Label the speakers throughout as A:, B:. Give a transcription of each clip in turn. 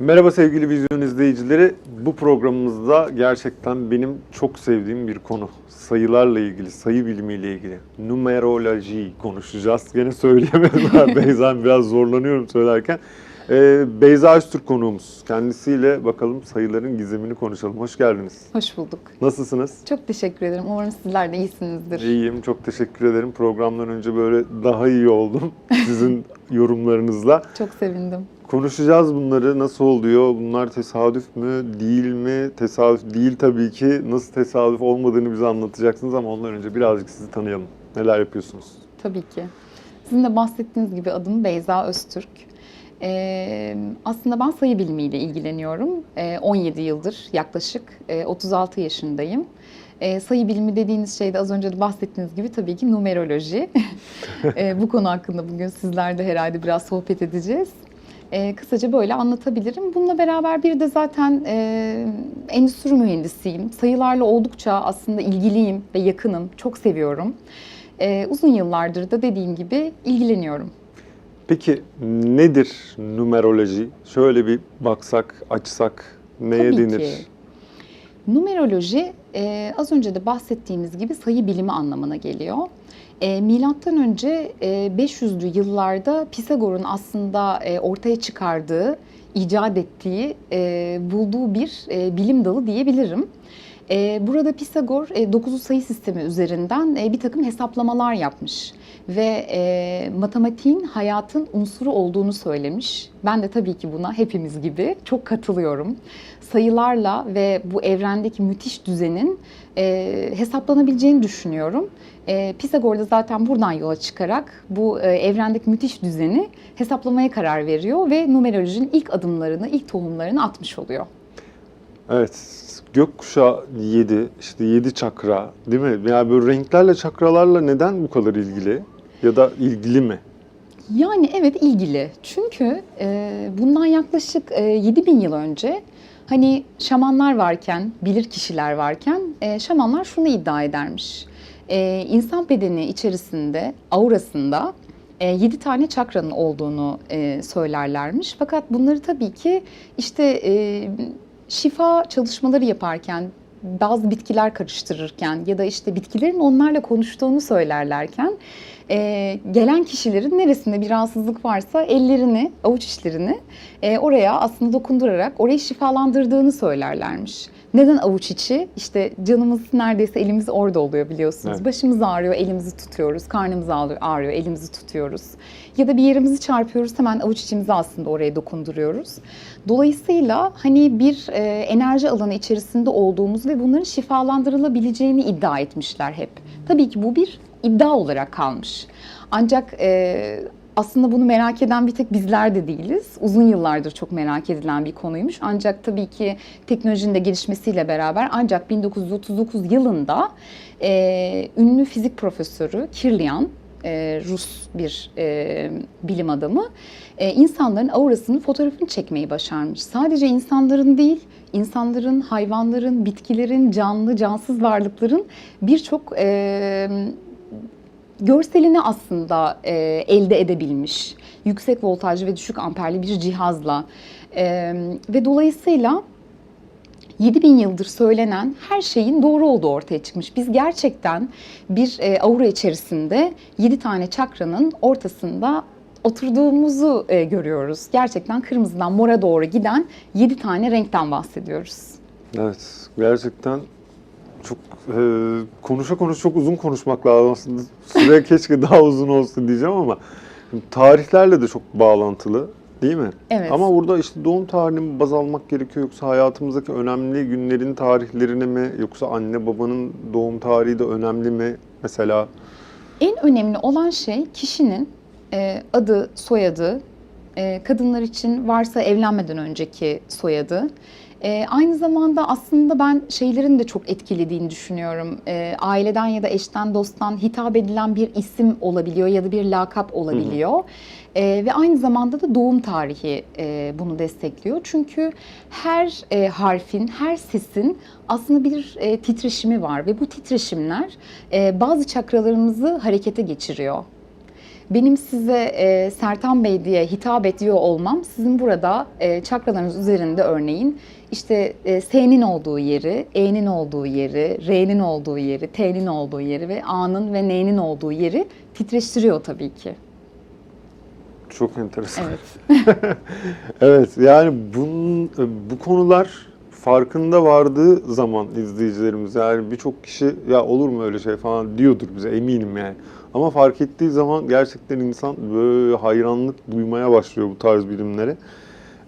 A: Merhaba sevgili vizyon izleyicileri. Bu programımızda gerçekten benim çok sevdiğim bir konu. Sayılarla ilgili, sayı bilimiyle ilgili. Numeroloji konuşacağız. Gene söyleyemedim. Beyza biraz zorlanıyorum söylerken. Ee, Beyza Öztürk konuğumuz. Kendisiyle bakalım sayıların gizemini konuşalım. Hoş geldiniz.
B: Hoş bulduk.
A: Nasılsınız?
B: Çok teşekkür ederim. Umarım sizler de iyisinizdir.
A: İyiyim. Çok teşekkür ederim. Programdan önce böyle daha iyi oldum sizin yorumlarınızla.
B: Çok sevindim.
A: Konuşacağız bunları. Nasıl oluyor? Bunlar tesadüf mü? Değil mi? Tesadüf değil tabii ki. Nasıl tesadüf olmadığını bize anlatacaksınız ama ondan önce birazcık sizi tanıyalım. Neler yapıyorsunuz?
B: Tabii ki. Sizin de bahsettiğiniz gibi adım Beyza Öztürk. Ee, aslında ben sayı bilimiyle ilgileniyorum. Ee, 17 yıldır yaklaşık. Ee, 36 yaşındayım. Ee, sayı bilimi dediğiniz şey de az önce de bahsettiğiniz gibi tabii ki numeroloji. Ee, bu konu hakkında bugün sizlerle herhalde biraz sohbet edeceğiz. Ee, kısaca böyle anlatabilirim. Bununla beraber bir de zaten e, endüstri mühendisiyim. Sayılarla oldukça aslında ilgiliyim ve yakınım. Çok seviyorum. Ee, uzun yıllardır da dediğim gibi ilgileniyorum.
A: Peki nedir numeroloji? Şöyle bir baksak, açsak neye
B: Tabii
A: denir?
B: ki. Numeroloji e, az önce de bahsettiğimiz gibi sayı bilimi anlamına geliyor. E, Milattan önce e, 500'lü yıllarda Pisagor'un aslında e, ortaya çıkardığı, icat ettiği, e, bulduğu bir e, bilim dalı diyebilirim. E, burada Pisagor e, dokuzlu sayı sistemi üzerinden e, bir takım hesaplamalar yapmış ve e, matematiğin hayatın unsuru olduğunu söylemiş. Ben de tabii ki buna hepimiz gibi çok katılıyorum. Sayılarla ve bu evrendeki müthiş düzenin e, hesaplanabileceğini düşünüyorum. E, Pisagor da zaten buradan yola çıkarak bu e, evrendeki müthiş düzeni hesaplamaya karar veriyor ve numerolojinin ilk adımlarını, ilk tohumlarını atmış oluyor.
A: Evet. Gökkuşağı 7, işte 7 çakra değil mi? Yani böyle renklerle, çakralarla neden bu kadar ilgili? Ya da ilgili mi?
B: Yani evet ilgili. Çünkü e, bundan yaklaşık e, 7000 yıl önce hani şamanlar varken, bilir kişiler varken e, şamanlar şunu iddia edermiş. E, insan bedeni içerisinde, aurasında e, 7 tane çakranın olduğunu e, söylerlermiş. Fakat bunları tabii ki işte e, şifa çalışmaları yaparken, bazı bitkiler karıştırırken ya da işte bitkilerin onlarla konuştuğunu söylerlerken e, gelen kişilerin neresinde bir rahatsızlık varsa ellerini, avuç içlerini e, oraya aslında dokundurarak orayı şifalandırdığını söylerlermiş. Neden avuç içi? İşte canımız neredeyse elimiz orada oluyor biliyorsunuz.
A: Evet.
B: Başımız ağrıyor, elimizi tutuyoruz. Karnımız ağrıyor, elimizi tutuyoruz. Ya da bir yerimizi çarpıyoruz, hemen avuç içimizi aslında oraya dokunduruyoruz. Dolayısıyla hani bir e, enerji alanı içerisinde olduğumuz ve bunların şifalandırılabileceğini iddia etmişler hep. Tabii ki bu bir iddia olarak kalmış. Ancak e, aslında bunu merak eden bir tek bizler de değiliz. Uzun yıllardır çok merak edilen bir konuymuş. Ancak tabii ki teknolojinin de gelişmesiyle beraber ancak 1939 yılında e, ünlü fizik profesörü Kirlian, e, Rus bir e, bilim adamı, e, insanların aurasının fotoğrafını çekmeyi başarmış. Sadece insanların değil, insanların, hayvanların, bitkilerin, canlı, cansız varlıkların birçok e, görselini aslında e, elde edebilmiş. Yüksek voltajlı ve düşük amperli bir cihazla. E, ve dolayısıyla 7000 yıldır söylenen her şeyin doğru olduğu ortaya çıkmış. Biz gerçekten bir e, aura içerisinde 7 tane çakranın ortasında oturduğumuzu e, görüyoruz. Gerçekten kırmızıdan mora doğru giden 7 tane renkten bahsediyoruz.
A: Evet. Gerçekten çok e, konuşa konuş çok uzun konuşmak lazım aslında. Süre keşke daha uzun olsun diyeceğim ama tarihlerle de çok bağlantılı değil mi?
B: Evet.
A: Ama burada işte doğum tarihini baz almak gerekiyor yoksa hayatımızdaki önemli günlerin tarihlerini mi yoksa anne babanın doğum tarihi de önemli mi mesela?
B: En önemli olan şey kişinin e, adı, soyadı, e, kadınlar için varsa evlenmeden önceki soyadı. E, aynı zamanda aslında ben şeylerin de çok etkilediğini düşünüyorum. E, aileden ya da eşten, dosttan hitap edilen bir isim olabiliyor ya da bir lakap olabiliyor. E, ve aynı zamanda da doğum tarihi e, bunu destekliyor. Çünkü her e, harfin, her sesin aslında bir e, titreşimi var ve bu titreşimler e, bazı çakralarımızı harekete geçiriyor. Benim size e, Sertan Bey diye hitap ediyor olmam sizin burada e, çakralarınız üzerinde örneğin işte e, S'nin olduğu yeri, E'nin olduğu yeri, R'nin olduğu yeri, T'nin olduğu yeri ve A'nın ve N'nin olduğu yeri titreştiriyor tabii ki.
A: Çok enteresan.
B: Evet.
A: Evet yani bunun, bu konular farkında vardığı zaman izleyicilerimiz yani birçok kişi ya olur mu öyle şey falan diyordur bize eminim yani. Ama fark ettiği zaman gerçekten insan böyle hayranlık duymaya başlıyor bu tarz bilimlere.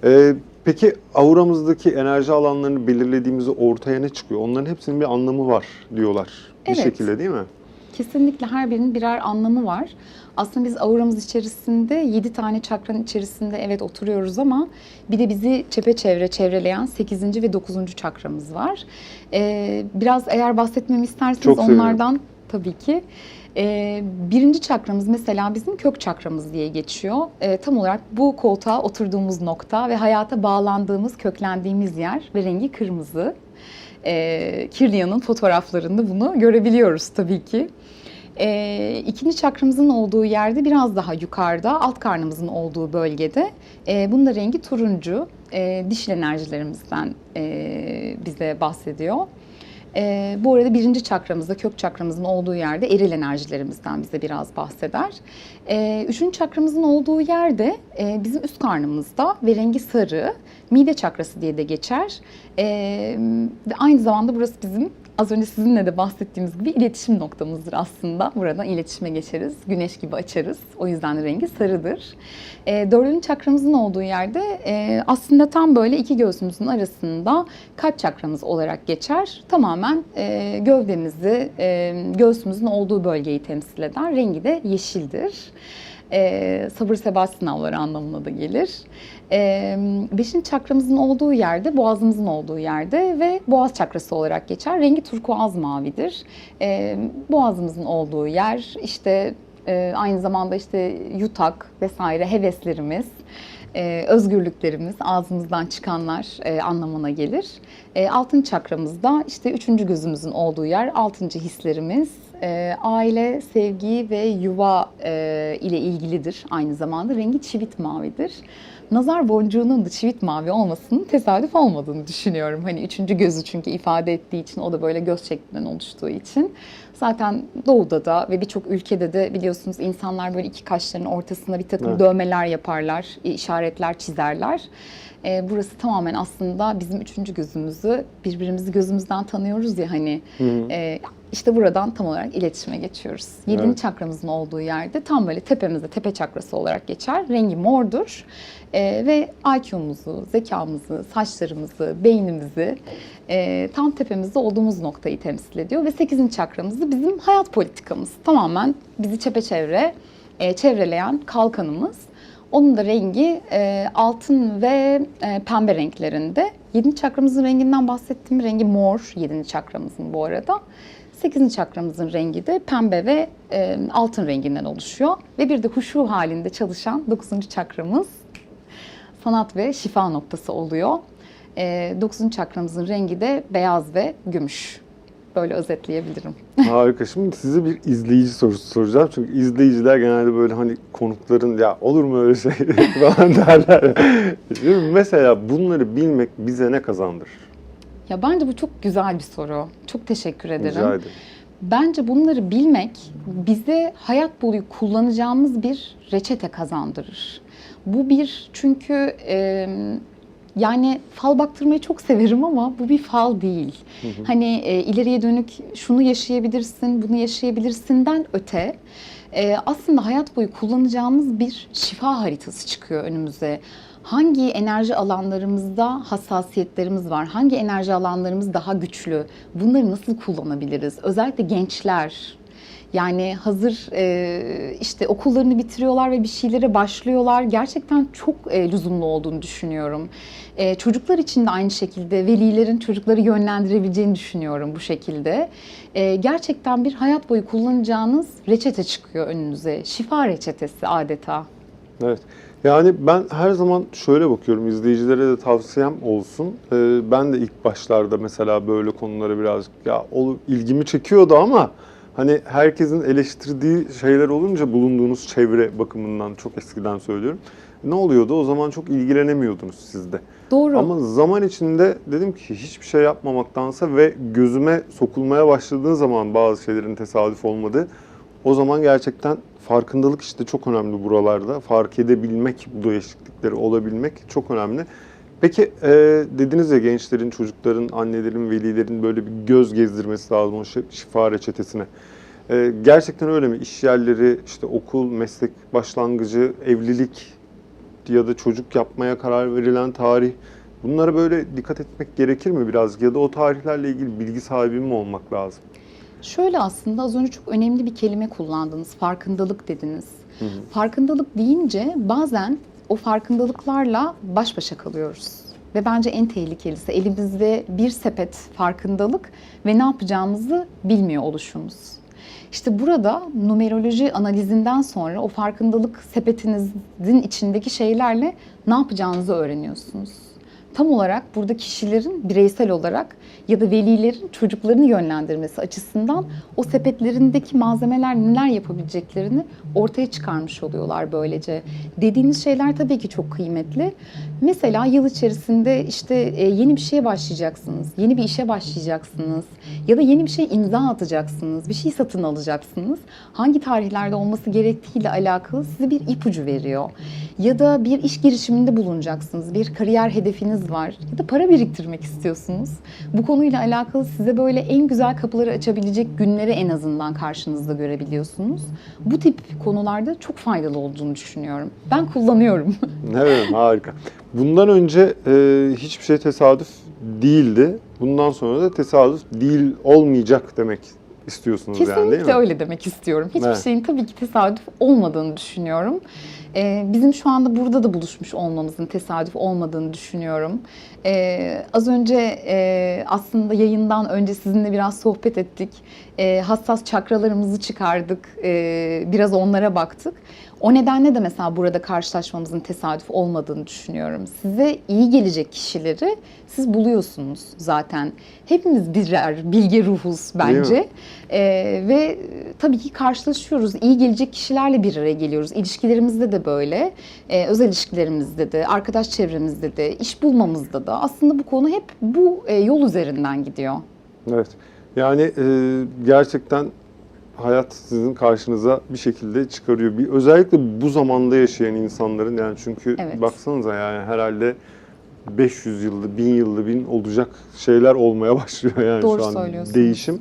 A: Ee, peki auramızdaki enerji alanlarını belirlediğimizde ortaya ne çıkıyor? Onların hepsinin bir anlamı var diyorlar. Bir
B: Evet.
A: şekilde değil mi?
B: Kesinlikle her birinin birer anlamı var. Aslında biz auramız içerisinde 7 tane çakranın içerisinde evet oturuyoruz ama bir de bizi çepeçevre çevreleyen 8. ve 9. çakramız var. Ee, biraz eğer bahsetmemi isterseniz
A: Çok
B: onlardan tabii ki. Ee, birinci çakramız mesela bizim kök çakramız diye geçiyor. Ee, tam olarak bu koltuğa oturduğumuz nokta ve hayata bağlandığımız, köklendiğimiz yer ve rengi kırmızı. Ee, Kirlian'ın fotoğraflarında bunu görebiliyoruz tabii ki. Ee, ikinci çakramızın olduğu yerde biraz daha yukarıda, alt karnımızın olduğu bölgede. Ee, bunun da rengi turuncu. Ee, dişil enerjilerimizden e, bize bahsediyor. Ee, bu arada birinci çakramızda, kök çakramızın olduğu yerde eril enerjilerimizden bize biraz bahseder. Ee, üçüncü çakramızın olduğu yerde e, bizim üst karnımızda ve rengi sarı, mide çakrası diye de geçer. Ee, ve aynı zamanda burası bizim az önce sizinle de bahsettiğimiz gibi iletişim noktamızdır aslında. Buradan iletişime geçeriz, güneş gibi açarız. O yüzden de rengi sarıdır. E, dördüncü çakramızın olduğu yerde e, aslında tam böyle iki göğsümüzün arasında kalp çakramız olarak geçer. Tamamen e, gövdemizi, e, göğsümüzün olduğu bölgeyi temsil eder. Rengi de yeşildir. E, sabır sebat sınavları anlamına da gelir. E, beşinci çakramızın olduğu yerde, boğazımızın olduğu yerde ve boğaz çakrası olarak geçer. Rengi turkuaz mavidir. E, boğazımızın olduğu yer işte e, aynı zamanda işte yutak vesaire heveslerimiz, e, özgürlüklerimiz, ağzımızdan çıkanlar e, anlamına gelir. E, altın çakramızda işte üçüncü gözümüzün olduğu yer, altıncı hislerimiz, e, aile, sevgi ve yuva ile ilgilidir aynı zamanda. Rengi çivit mavidir. Nazar boncuğunun da çivit mavi olmasının tesadüf olmadığını düşünüyorum. Hani üçüncü gözü çünkü ifade ettiği için o da böyle göz şeklinden oluştuğu için. Zaten doğuda da ve birçok ülkede de biliyorsunuz insanlar böyle iki kaşlarının ortasına bir takım
A: Evet.
B: dövmeler yaparlar, işaretler çizerler. Ee, burası tamamen aslında bizim üçüncü gözümüzü, birbirimizi gözümüzden tanıyoruz ya hani. Ee, işte buradan tam olarak iletişime geçiyoruz. Yedinci
A: Evet.
B: çakramızın olduğu yerde tam böyle tepemizde tepe çakrası olarak geçer. Rengi mordur Ee, ve IQ'muzu, zekamızı, saçlarımızı, beynimizi e, tam tepemizde olduğumuz noktayı temsil ediyor. Ve sekizinci çakramız da bizim hayat politikamız. Tamamen bizi çepeçevre e, çevreleyen kalkanımız. Onun da rengi e, altın ve e, pembe renklerinde. Yedinci çakramızın renginden bahsettiğim rengi mor. Yedinci çakramızın bu arada. Sekizinci çakramızın rengi de pembe ve e, altın renginden oluşuyor. Ve bir de huşu halinde çalışan dokuzuncu çakramız sanat ve şifa noktası oluyor. E, dokuzuncu çakramızın rengi de beyaz ve gümüş. Böyle özetleyebilirim.
A: Harika. Şimdi size bir izleyici sorusu soracağım. Çünkü izleyiciler genelde böyle hani konukların ya olur mu öyle şey falan derler. Mesela bunları bilmek bize ne kazandırır?
B: Ya bence bu çok güzel bir soru. Çok teşekkür ederim.
A: Rica ederim.
B: Bence bunları bilmek bize hayat boyu kullanacağımız bir reçete kazandırır. Bu bir çünkü e, yani fal baktırmayı çok severim ama bu bir fal değil. Hani e, ileriye dönük şunu yaşayabilirsin, bunu yaşayabilirsinden öte e, aslında hayat boyu kullanacağımız bir şifa haritası çıkıyor önümüze. Hangi enerji alanlarımızda hassasiyetlerimiz var? Hangi enerji alanlarımız daha güçlü? Bunları nasıl kullanabiliriz? Özellikle gençler, yani hazır e, işte okullarını bitiriyorlar ve bir şeylere başlıyorlar. Gerçekten çok e, lüzumlu olduğunu düşünüyorum. E, çocuklar için de aynı şekilde velilerin çocukları yönlendirebileceğini düşünüyorum bu şekilde. Gerçekten bir hayat boyu kullanacağınız reçete çıkıyor önünüze. Şifa reçetesi adeta.
A: Evet. Yani ben her zaman şöyle bakıyorum, izleyicilere de tavsiyem olsun. Ee, ben de ilk başlarda mesela böyle konulara birazcık ya olu ilgimi çekiyordu ama Hani herkesin eleştirdiği şeyler olunca bulunduğunuz çevre bakımından çok eskiden söylüyorum. Ne oluyordu? O zaman çok ilgilenemiyordunuz siz de.
B: Doğru.
A: Ama zaman içinde dedim ki hiçbir şey yapmamaktansa ve gözüme sokulmaya başladığı zaman bazı şeylerin tesadüf olmadığı o zaman gerçekten farkındalık işte çok önemli buralarda. Fark edebilmek, bu değişiklikleri olabilmek çok önemli. Peki e, dediniz ya gençlerin, çocukların, annelerin, velilerin böyle bir göz gezdirmesi lazım o şi- şifa reçetesine. E, gerçekten öyle mi? İş yerleri, işte okul, meslek başlangıcı, evlilik ya da çocuk yapmaya karar verilen tarih bunlara böyle dikkat etmek gerekir mi biraz ya da o tarihlerle ilgili bilgi sahibi mi olmak lazım?
B: Şöyle aslında az önce çok önemli bir kelime kullandınız. Farkındalık dediniz.
A: Hı hı.
B: Farkındalık deyince bazen o farkındalıklarla baş başa kalıyoruz. Ve bence en tehlikelisi elimizde bir sepet farkındalık ve ne yapacağımızı bilmiyor oluşumuz. İşte burada numeroloji analizinden sonra o farkındalık sepetinizin içindeki şeylerle ne yapacağınızı öğreniyorsunuz. Tam olarak burada kişilerin bireysel olarak ya da velilerin çocuklarını yönlendirmesi açısından o sepetlerindeki malzemeler neler yapabileceklerini ortaya çıkarmış oluyorlar böylece. Dediğiniz şeyler tabii ki çok kıymetli. Mesela yıl içerisinde işte e, yeni bir şeye başlayacaksınız, yeni bir işe başlayacaksınız ya da yeni bir şey imza atacaksınız, bir şey satın alacaksınız. Hangi tarihlerde olması gerektiğiyle alakalı size bir ipucu veriyor. Ya da bir iş girişiminde bulunacaksınız, bir kariyer hedefiniz var ya da para biriktirmek istiyorsunuz. Bu konuyla alakalı size böyle en güzel kapıları açabilecek günleri en azından karşınızda görebiliyorsunuz. Bu tip konularda çok faydalı olduğunu düşünüyorum. Ben kullanıyorum.
A: Evet harika. Bundan önce e, hiçbir şey tesadüf değildi. Bundan sonra da tesadüf değil olmayacak demek istiyorsunuz yani değil
B: Kesinlikle
A: mi?
B: öyle demek istiyorum. Hiçbir
A: Evet.
B: şeyin tabii ki tesadüf olmadığını düşünüyorum. Ee, bizim şu anda burada da buluşmuş olmamızın tesadüf olmadığını düşünüyorum. Ee, az önce e, aslında yayından önce sizinle biraz sohbet ettik. Ee, hassas çakralarımızı çıkardık. Ee, biraz onlara baktık. O nedenle de mesela burada karşılaşmamızın tesadüf olmadığını düşünüyorum. Size iyi gelecek kişileri siz buluyorsunuz zaten. Hepimiz birer bilge ruhuz bence. Ee, ve tabii ki karşılaşıyoruz. İyi gelecek kişilerle bir araya geliyoruz. İlişkilerimizde de böyle. Ee, özel ilişkilerimizde de, arkadaş çevremizde de, iş bulmamızda da. Aslında bu konu hep bu e, yol üzerinden gidiyor.
A: Evet. Yani e, gerçekten hayat sizin karşınıza bir şekilde çıkarıyor. Bir özellikle bu zamanda yaşayan insanların yani çünkü
B: Evet.
A: baksanıza yani herhalde 500 yılda, 1000 yılda bin olacak şeyler olmaya başlıyor yani
B: Doğru
A: şu an değişim.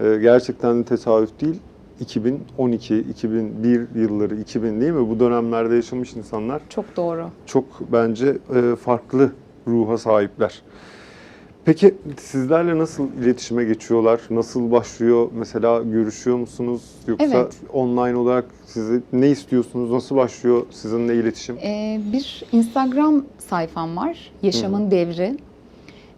A: E, gerçekten de tesadüf değil. 2012, 2001 yılları, 2000 değil mi? Bu dönemlerde yaşamış insanlar
B: Çok doğru.
A: çok bence e, farklı ruha sahipler. Peki sizlerle nasıl iletişime geçiyorlar? Nasıl başlıyor? Mesela görüşüyor musunuz? Yoksa
B: Evet.
A: online olarak sizi ne istiyorsunuz? Nasıl başlıyor sizinle iletişim?
B: Ee, bir Instagram sayfam var. Yaşamın Devri.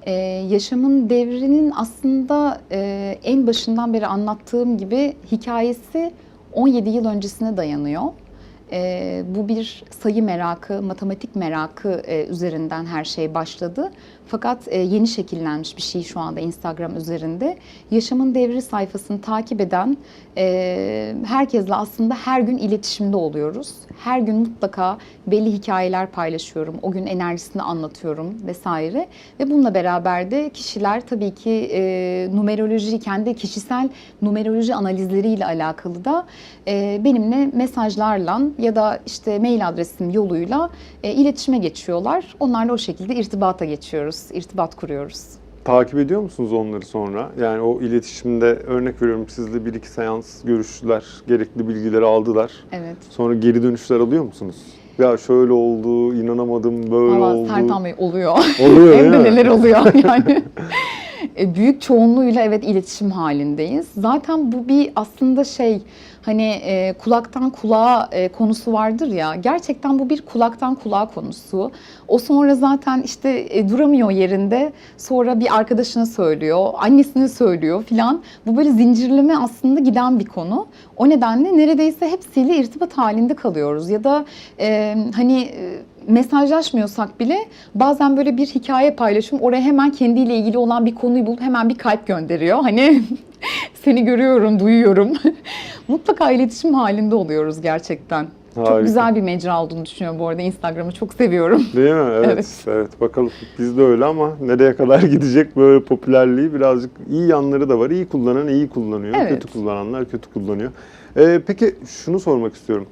B: Ee, yaşamın devrinin aslında e, en başından beri anlattığım gibi hikayesi 17 yıl öncesine dayanıyor. Ee, bu bir sayı merakı, matematik merakı e, üzerinden her şey başladı. Fakat e, yeni şekillenmiş bir şey şu anda Instagram üzerinde. Yaşamın Devri sayfasını takip eden e, herkesle aslında her gün iletişimde oluyoruz. Her gün mutlaka belli hikayeler paylaşıyorum. O gün enerjisini anlatıyorum vesaire. Ve bununla beraber de kişiler tabii ki e, numeroloji, kendi kişisel numeroloji analizleriyle alakalı da benimle mesajlarla ya da işte mail adresim yoluyla iletişime geçiyorlar. Onlarla o şekilde irtibata geçiyoruz, irtibat kuruyoruz.
A: Takip ediyor musunuz onları sonra? Yani o iletişimde örnek veriyorum sizle bir iki seans görüştüler, gerekli bilgileri aldılar.
B: Evet.
A: Sonra geri dönüşler alıyor musunuz? Ya şöyle oldu, inanamadım, böyle
B: Valla
A: oldu.
B: Sertan Bey oluyor.
A: Oluyor
B: Hem de neler oluyor yani. E, Büyük çoğunluğuyla evet iletişim halindeyiz. Zaten bu bir aslında şey hani e, kulaktan kulağa e, konusu vardır ya. Gerçekten bu bir kulaktan kulağa konusu. O sonra zaten işte e, duramıyor yerinde. Sonra bir arkadaşına söylüyor, annesine söylüyor filan. Bu böyle zincirleme aslında giden bir konu. O nedenle neredeyse hepsiyle irtibat halinde kalıyoruz. Ya da e, hani e, mesajlaşmıyorsak bile bazen böyle bir hikaye paylaşım oraya hemen kendiyle ilgili olan bir konuyu bulup hemen bir kalp gönderiyor. Hani seni görüyorum, duyuyorum. Mutlaka iletişim halinde oluyoruz gerçekten. Çok
A: Harika.
B: güzel bir mecra olduğunu düşünüyorum bu arada. Instagram'ı çok seviyorum.
A: Değil mi? Evet, evet.
B: Evet.
A: Bakalım biz de öyle ama nereye kadar gidecek böyle popülerliği birazcık iyi yanları da var. İyi kullanan iyi kullanıyor.
B: Evet.
A: Kötü kullananlar kötü kullanıyor. Ee, peki şunu sormak istiyorum.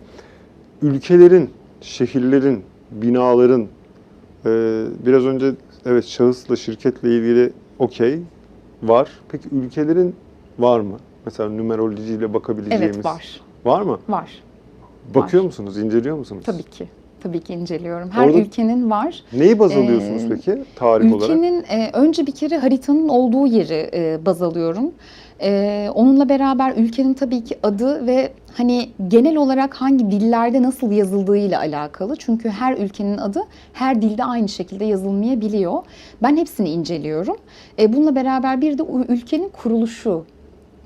A: Ülkelerin, şehirlerin, binaların e, biraz önce evet şahısla şirketle ilgili okey var. Peki ülkelerin var mı? Mesela numerolojiyle bakabileceğimiz.
B: Evet var.
A: Var mı?
B: Var.
A: Bakıyor
B: Var.
A: musunuz? inceliyor musunuz?
B: Tabii ki. Tabii ki inceliyorum. Her
A: Orada-
B: ülkenin var.
A: Neyi baz alıyorsunuz
B: Ee,
A: peki tarih olarak?
B: Ülkenin e, önce bir kere haritanın olduğu yeri e, baz alıyorum. E, onunla beraber ülkenin tabii ki adı ve hani genel olarak hangi dillerde nasıl yazıldığıyla alakalı. Çünkü her ülkenin adı her dilde aynı şekilde yazılmayabiliyor. Ben hepsini inceliyorum. E, bununla beraber bir de ülkenin kuruluşu.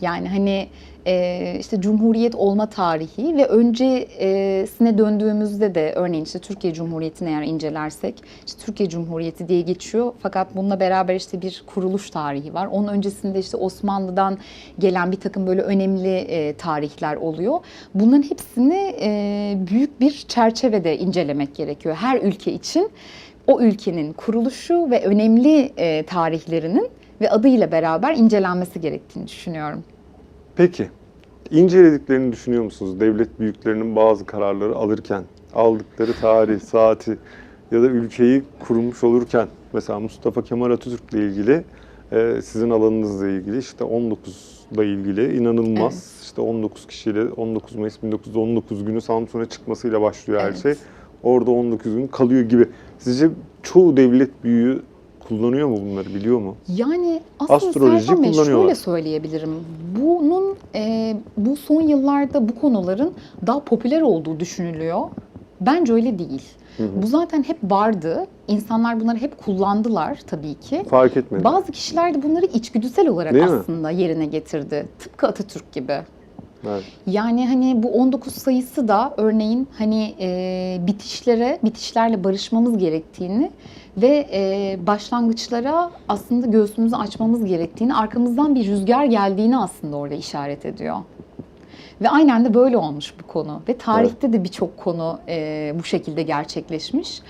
B: Yani hani e, işte cumhuriyet olma tarihi ve öncesine döndüğümüzde de örneğin işte Türkiye Cumhuriyeti'ni eğer incelersek işte Türkiye Cumhuriyeti diye geçiyor fakat bununla beraber işte bir kuruluş tarihi var. Onun öncesinde işte Osmanlı'dan gelen bir takım böyle önemli e, tarihler oluyor. Bunların hepsini e, büyük bir çerçevede incelemek gerekiyor her ülke için. O ülkenin kuruluşu ve önemli e, tarihlerinin ve adıyla beraber incelenmesi gerektiğini düşünüyorum.
A: Peki, incelediklerini düşünüyor musunuz? Devlet büyüklerinin bazı kararları alırken, aldıkları tarih, saati ya da ülkeyi kurmuş olurken, mesela Mustafa Kemal Atatürk'le ilgili, e, sizin alanınızla ilgili, işte 19'la ilgili inanılmaz,
B: Evet.
A: işte 19 kişiyle 19 Mayıs 1919 günü Samsun'a çıkmasıyla başlıyor her
B: Evet.
A: şey. Orada 19 gün kalıyor gibi. Sizce çoğu devlet büyüğü kullanıyor mu bunları, biliyor mu?
B: Yani aslında
A: Astrolojiyi
B: Serkan Bey şöyle söyleyebilirim. Bunun e, bu son yıllarda bu konuların daha popüler olduğu düşünülüyor. Bence öyle değil.
A: Hı hı.
B: Bu zaten hep vardı. İnsanlar bunları hep kullandılar tabii ki.
A: Fark etmedi.
B: Bazı kişiler de bunları içgüdüsel olarak
A: Değil mi?
B: aslında yerine getirdi. Tıpkı Atatürk gibi.
A: Evet.
B: Yani hani bu 19 sayısı da örneğin hani e, bitişlere, bitişlerle barışmamız gerektiğini ve e, başlangıçlara aslında göğsümüzü açmamız gerektiğini, arkamızdan bir rüzgar geldiğini aslında orada işaret ediyor. Ve aynen de böyle olmuş bu konu. Ve tarihte de birçok konu e, bu şekilde gerçekleşmiş.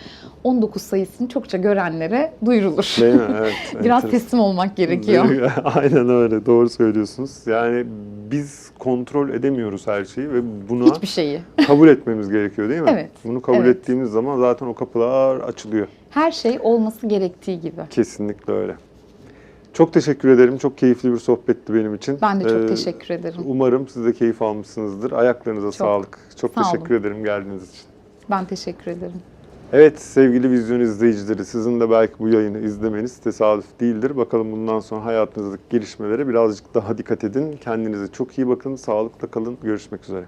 B: 19 sayısını çokça görenlere duyurulur.
A: Değil mi? Evet.
B: Biraz
A: enteresan.
B: teslim olmak gerekiyor.
A: Aynen öyle. Doğru söylüyorsunuz. Yani biz kontrol edemiyoruz her şeyi ve buna
B: Hiçbir şeyi.
A: kabul etmemiz gerekiyor değil mi?
B: Evet,
A: Bunu kabul
B: evet.
A: ettiğimiz zaman zaten o kapılar açılıyor.
B: Her şey olması gerektiği gibi.
A: Kesinlikle öyle. Çok teşekkür ederim. Çok keyifli bir sohbetti benim için.
B: Ben de çok
A: Ee,
B: teşekkür ederim.
A: Umarım siz de keyif almışsınızdır. Ayaklarınıza sağlık. Çok
B: Sağ
A: teşekkür ederim geldiğiniz için.
B: Ben teşekkür ederim.
A: Evet sevgili vizyon izleyicileri sizin de belki bu yayını izlemeniz tesadüf değildir. Bakalım bundan sonra hayatınızdaki gelişmelere birazcık daha dikkat edin. Kendinize çok iyi bakın. Sağlıkla kalın. Görüşmek üzere.